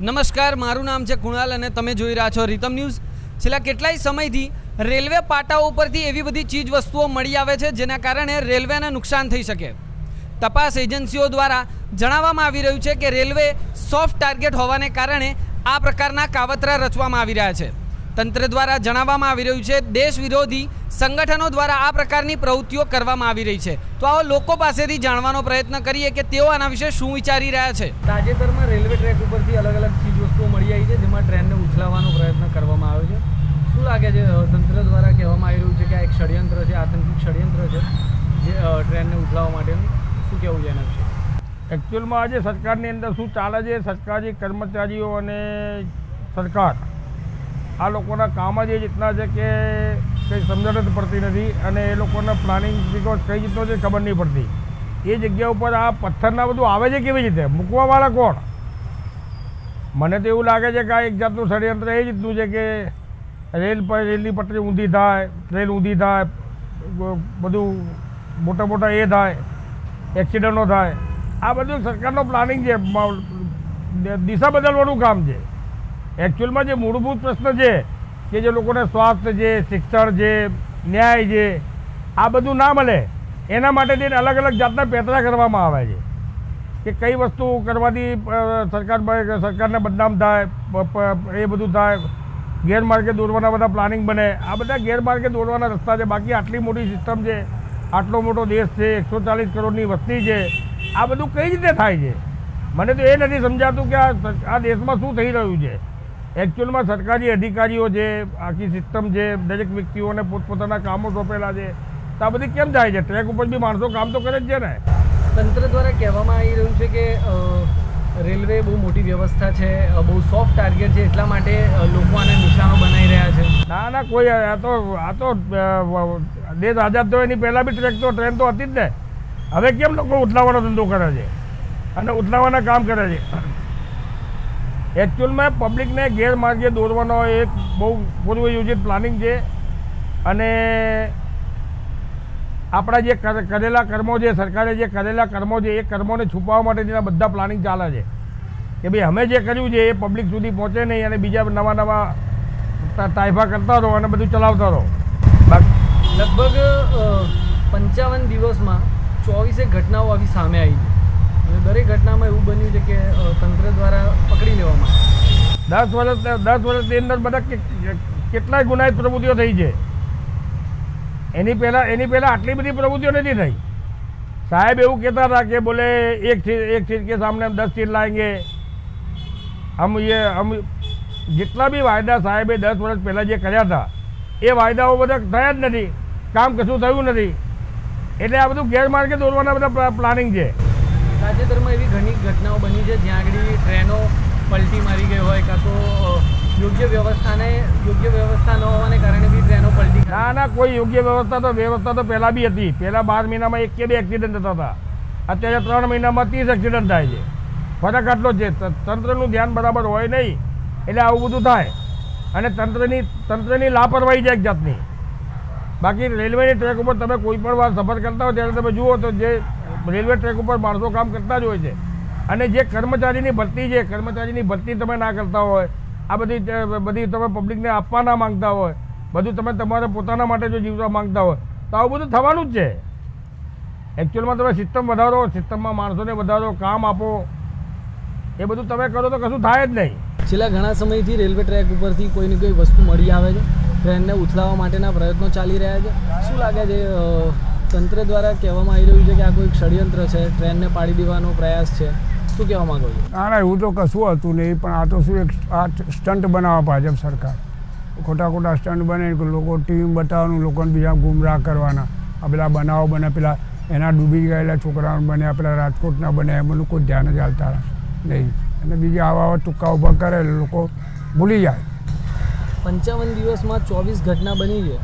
નમસ્કાર, મારું નામ છે કુણાલ અને તમે જોઈ રહ્યા છો રીતમ ન્યૂઝ. છેલ્લા કેટલાય સમયથી રેલવે પાટાઓ ઉપરથી એવી બધી ચીજ વસ્તુઓ મળી આવે છે જેના કારણે રેલવેને નુકસાન થઈ શકે. તપાસ એજન્સીઓ દ્વારા જણાવવામાં આવી રહ્યું છે કે રેલવે સોફ્ટ ટાર્ગેટ હોવાને કારણે આ પ્રકારના કાવતરા રચવામાં આવી રહ્યા છે. તંત્ર દ્વારા જણાવવામાં આવી રહ્યું છે, દેશ વિરોધી સંગઠનો દ્વારા આ પ્રકારની પ્રવૃત્તિઓ કરવામાં આવી રહી છે. તો આવો લોકો પાસેથી જાણવાનો પ્રયત્ન કરીએ કે તેઓ આના વિશે શું વિચારી રહ્યા છે. તાજેતરમાં રેલવે ટ્રેક ઉપરથી અલગ અલગ ચીજ વસ્તુઓ મળી આવી છે જેમાં ટ્રેનને ઉથલાવવાનો પ્રયત્ન કરવામાં આવ્યો છે. શું લાગે છે તંત્ર દ્વારા કહેવામાં આવી રહ્યું છે કે આ એક ષડયંત્ર છે આતંકી ષડયંત્ર છે જે ટ્રેનને ઉથલાવવા માટેનું? શું કહેવું છે એના વિશે? એકચ્યુઅલમાં આજે સરકારની અંદર શું ચાલે છે સરકારી કર્મચારીઓ અને સરકાર. આ લોકોના કામ જ એ રીતના છે કે કંઈ સમજણ જ પડતી નથી અને એ લોકોના પ્લાનિંગ બીકોઝ કઈ રીતનો છે ખબર નહીં પડતી. એ જગ્યા ઉપર આ પથ્થરના બધું આવે છે કેવી રીતે? મૂકવાવાળા કોણ? મને તો એવું લાગે છે કે આ એક જાતનું ષડયંત્ર એ રીતનું છે કે રેલ પર રેલની પટરી ઊંધી થાય, ટ્રેન ઊંધી થાય બધું મોટા મોટા એ થાય, એક્સિડન્ટો થાય. આ બધું સરકારનો પ્લાનિંગ છે. દિશા બદલવાનું કામ છે. એકચ્યુઅલમાં જે મૂળભૂત પ્રશ્ન છે કે જે લોકોને સ્વાસ્થ્ય છે શિક્ષણ છે ન્યાય છે આ બધું ના મળે, એના માટે થઈને અલગ અલગ જાતના પેતરા કરવામાં આવે છે. કે કઈ વસ્તુ કરવાથી સરકાર સરકારને બદનામ થાય એ બધું થાય, ગેરમાર્ગે દોરવાના બધા પ્લાનિંગ બને. આ બધા ગેરમાર્ગે દોરવાના રસ્તા છે. બાકી આટલી મોટી સિસ્ટમ છે, આટલો મોટો દેશ છે, એકસો ચાલીસ કરોડની વસ્તી છે, આ બધું કઈ રીતે થાય છે? મને તો એ નથી સમજાતું કે આ દેશમાં શું થઈ રહ્યું છે. એકચ્યુઅલમાં સરકારી અધિકારીઓ છે આખી સિસ્ટમ છે દરેક વ્યક્તિઓને પોતપોતાના કામો સોંપેલા છે તો આ બધી કેમ થાય છે? ટ્રેક ઉપર બી માણસો કામ તો કરે જ છે ને. તંત્ર દ્વારા કહેવામાં આવી રહ્યું છે કે રેલવે બહુ મોટી વ્યવસ્થા છે બહુ સોફ્ટ ટાર્ગેટ છે એટલા માટે લોકો આને નિશાનો બનાવી રહ્યા છે. ના ના કોઈ આ તો આ તો દેશ આઝાદ થયો એની પહેલાં બી ટ્રેક તો ટ્રેન તો હતી જ ને. હવે કેમ લોકો ઉથલાવાનો ધંધો કરે છે? અને ઉથલાવાના કામ કરે છે? એકચ્યુઅલમાં પબ્લિકને ગેરમાર્ગે દોરવાનો એક બહુ પૂર્વયોજિત પ્લાનિંગ છે. અને આપણા જે કરેલા કર્મો છે, સરકારે જે કરેલા કર્મો છે, એ કર્મોને છુપાવવા માટે તેના બધા પ્લાનિંગ ચાલે છે. કે ભાઈ અમે જે કર્યું છે, એ પબ્લિક સુધી પહોંચે નહીં અને બીજા નવા નવા તાઇફા કરતા રહો અને બધું ચલાવતા રહો. લગભગ પંચાવન દિવસમાં ચોવીસે ઘટનાઓ આવી સામે આવી છે. દરેક ઘટનામાં એવું બન્યું છે કે તંત્ર દ્વારા પકડી લેવામાં દસ વર્ષ, દસ વર્ષની અંદર બધા કેટલાય ગુનાહિત પ્રવૃત્તિઓ થઈ છે. એની પહેલાં એની પહેલાં આટલી બધી પ્રવૃત્તિઓ નથી થઈ. સાહેબ એવું કહેતા હતા કે બોલે, એક ચીજ એક ચીજ કે સામને દસ ચીજ લાવેંગે આમ એ હમ જેટલા બી વાયદા સાહેબે દસ વર્ષ પહેલાં જે કર્યા હતા, એ વાયદાઓ બધા થયા જ નથી. કામ કશું થયું નથી. એટલે આ બધું ગેરમાર્ગે દોરવાના બધા પ્લાનિંગ છે. તાજેતરમાં એવી ઘણી ઘટનાઓ બની છે જ્યાં આગળ ટ્રેનો પલટી મારી ગઈ હોય કાં તો યોગ્ય વ્યવસ્થાને, યોગ્ય વ્યવસ્થા ન હોવાને કારણે બી ટ્રેનો પલટી. ના ના, કોઈ યોગ્ય વ્યવસ્થા તો વ્યવસ્થા તો પહેલાં બી હતી. પહેલાં બાર મહિનામાં એક કે બે એક્સિડન્ટ થતા હતા. અત્યારે ત્રણ મહિનામાં ત્રીસ એક્સિડન્ટ થાય છે. ફરક આટલો છે. તંત્રનું ધ્યાન બરાબર હોય નહીં, એટલે આવું બધું થાય. અને તંત્રની તંત્રની લાપરવાહી છે એક જાતની. બાકી રેલવેની ટ્રેક ઉપર તમે કોઈ પણ વાર સફર કરતા હોય ત્યારે તમે જુઓ તો જે રેલવે ટ્રેક ઉપર માણસો કામ કરતા જ હોય છે. અને જે કર્મચારીની ભરતી છે, કર્મચારીની ભરતી તમે ના કરતા હોય, આ બધી બધી તમે પબ્લિકને આપવા ના માંગતા હોય, બધું તમે તમારે પોતાના માટે જો જીવવા માંગતા હોય, તો આવું બધું થવાનું જ છે. એકચ્યુઅલમાં તમે સિસ્ટમ વધારો સિસ્ટમમાં માણસોને વધારો, કામ આપો, એ બધું તમે કરો તો કશું થાય જ નહીં. છેલ્લા ઘણા સમયથી રેલવે ટ્રેક ઉપરથી કોઈને કોઈ વસ્તુ મળી આવે છે? ટ્રેનને ઉથલાવવા માટેના પ્રયત્નો ચાલી રહ્યા છે? શું લાગે છે તંત્ર દ્વારા કહેવામાં આવી રહ્યું છે કે આ કોઈ ષડયંત્ર છે ટ્રેનને પાડી દેવાનો પ્રયાસ છે. શું કહેવા માંગો છો? ના ના એવું તો કશું હતું નહીં પણ આ તો શું એક આ સ્ટન્ટ બનાવવા ભાજપ સરકાર. ખોટા ખોટા સ્ટન્ટ બને લોકો ટીવી બતાવવાનું લોકોને બીજા ગુમરાહ કરવાના. આ પેલા બનાવો બને પેલા એના ડૂબી ગયેલા છોકરાઓ બન્યા પેલા રાજકોટના બન્યા એમાં કોઈ ધ્યાન જ હાલતા નહીં. અને બીજા આવા આવા ટૂંકા ઊભા કરે લોકો ભૂલી જાય. પંચાવન દિવસમાં ચોવીસ ઘટના બની છે.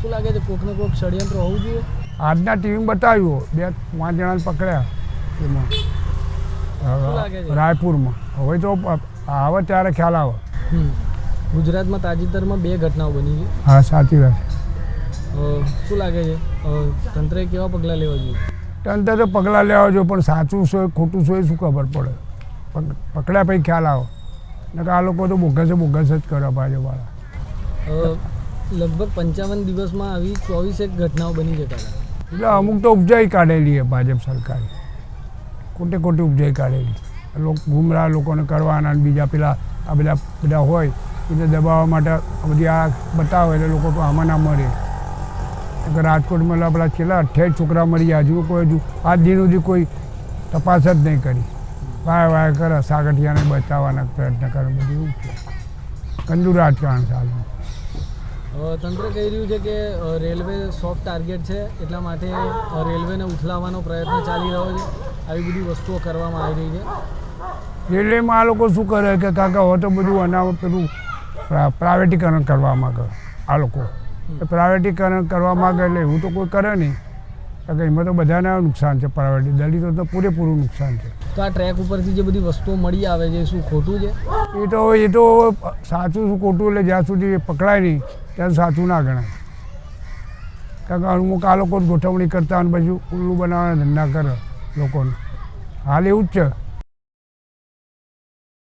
શું લાગે છે કોકને કોક ષડયંત્ર હોવું જોઈએ? આજના ટીવી બતાવ્યું બે પાંચ જણાને પકડ્યા એમાં. શું? રાયપુરમાં. હવે તો આવે ત્યારે ખ્યાલ આવે. ગુજરાતમાં તાજેતરમાં બે ઘટનાઓ બની છે. હા સાચી વાત. શું લાગે છે? તંત્રએ કેવા પગલાં લેવા જોઈએ? તંત્ર તો પગલાં લેવા જો પણ સાચું છે ખોટું શું શું ખબર પડે? પકડ્યા પછી ખ્યાલ આવે. નકર આ લોકો તો બોગસે બોગસ જ કરે ભાજપવાળા. લગભગ પંચાવન દિવસમાં આવી ચોવીસેક ઘટનાઓ બની જતા હતા. એટલે અમુક તો ઉપજાઈ કાઢેલી છે ભાજપ સરકારે. ખોટે ખોટી ઉપજાઈ કાઢેલી. લોકો ગુમરાહ લોકોને કરવાના બીજા પેલા આ બધા બધા હોય એને દબાવવા માટે બધી આ બતાવે એટલે લોકો તો આમાં ના મરે. રાજકોટમાં પેલા છેલ્લા અઠ્યાવીસ છોકરા મરી ગયા, હજુ કોઈ હજુ આજ દિન સુધી કોઈ તપાસ જ નહીં કરી. વાય વાય કરે, સાગઠિયાને બચાવવાના પ્રયત્ન કરે, બધું એવું છે. ગંદુ રાજકારણ ચાલુ તંત્ર કહી રહ્યું છે કે રેલવે સોફ્ટ ટાર્ગેટ છે એટલા માટે રેલવેને ઉથલાવવાનો પ્રયત્ન ચાલી રહ્યો છે. આવી બધી વસ્તુઓ કરવામાં આવી રહી છે. રેલવેમાં આ લોકો શું કરે કે કાકા હવે તો બધું અનામ પેલું પ્રાઇવેટીકરણ કરવા માગે. આ લોકો. પ્રાઇવેટીકરણ કરવા માગે એટલે એવું તો કોઈ કરે નહીં. કારણ કે એમાં તો બધાને નુકસાન છે પ્રાઇવેટી. દલિતો તો પૂરેપૂરું નુકસાન છે. તો આ ટ્રેક ઉપરથી જે બધી વસ્તુઓ મળી આવે છે શું ખોટું છે? એ તો એ તો સાચું શું ખોટું? એટલે જ્યાં સુધી પકડાય નહીં ત્યાં સાચું ના ગણાય. કારણ કે અમુક આ લોકો ગોઠવણી કરતા અને પછી ઉલ્લું બનાવવાના ધંધા કરે લોકોને. હાલ એવું જ છે.